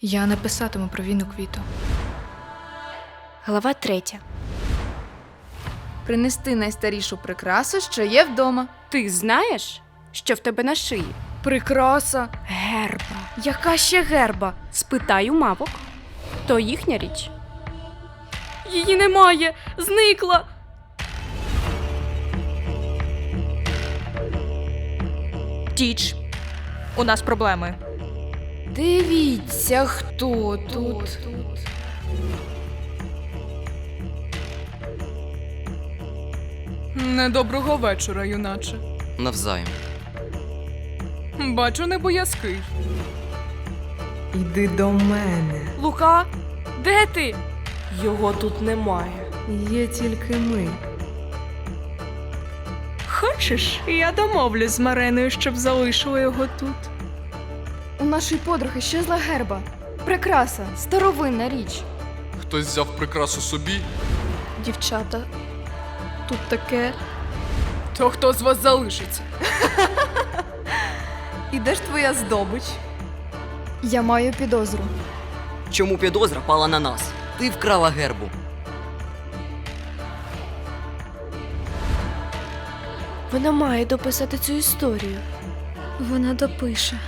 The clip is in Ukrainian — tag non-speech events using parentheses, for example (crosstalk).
Я не писатиму про війну квіту. Глава третя. Принести найстарішу прикрасу, що є вдома. Ти знаєш, що в тебе на шиї? Прикраса. Герба. Яка ще герба? Спитаю мавок. То їхня річ. Її немає. Зникла. Тіч. У нас проблеми. Дивіться, хто тут. Недоброго вечора, юначе. Навзаєм. Бачу, не боязкий. Іди до мене. Лука, де ти? Його тут немає. Є тільки ми. Хочеш, я домовлюсь з Мареною, щоб залишила його тут. У нашої подруги щезла герба. Прикраса, старовинна річ. Хтось взяв прикрасу собі. Дівчата, тут таке. То хто з вас залишиться? (laughs) І де ж твоя здобич? Я маю підозру. Чому підозра пала на нас? Ти вкрала гербу. Вона має дописати цю історію. Вона допише.